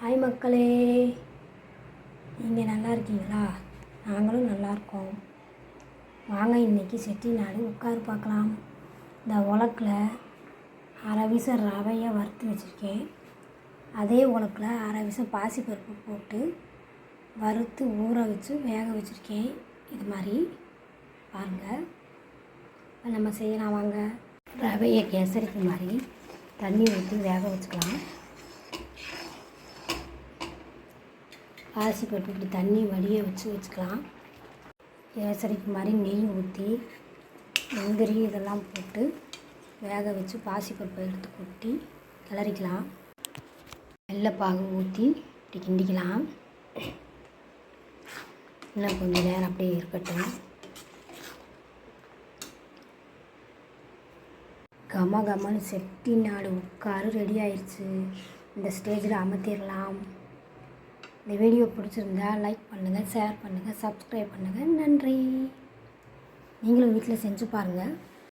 Hi மக்களே. நீங்கள் நல்லா இருக்கீங்களா? நாங்களும் நல்லா இருக்கோம். வாங்க இன்றைக்கி செட்டிநாடு உட்காரு பார்க்கலாம். இந்த உலக்கில் அரை வீசம் ரவையை வறுத்து வச்சுருக்கேன். அதே உலக்கில் அரை வீசம் பாசிப்பருப்பு போட்டு வறுத்து ஊற வச்சு வேக வச்சுருக்கேன். இது மாதிரி. பாருங்கள் நம்ம செய்யலாம் வாங்க. ரவையை கேசரிக்கு மாதிரி தண்ணி ஊற்றி வேக வச்சுக்கலாம். அரிசி பருப்பு இப்படி தண்ணி வடிய வச்சு வச்சுக்கலாம். ஏசரிக்கு மாதிரி நெய் ஊற்றி முந்திரி இதெல்லாம் போட்டு வேக வச்சு பாசிப்பருப்பை எடுத்து கொட்டி கிளறிக்கலாம். வெள்ளைப்பாகு ஊற்றி இப்படி கிண்டிக்கலாம். இன்னும் கொஞ்சம் நேரம் அப்படியே இருக்கட்டும். கம கமன்னு செட்டி நாடு உட்காரு ரெடி ஆயிடுச்சு இந்த ஸ்டேஜில் அமர்த்திடலாம். இந்த வீடியோ பிடிச்சிருந்தா லைக் பண்ணுங்கள் ஷேர் பண்ணுங்கள் சப்ஸ்கிரைப் பண்ணுங்கள் நன்றி. நீங்களும் வீட்டில் செஞ்சு பாருங்கள்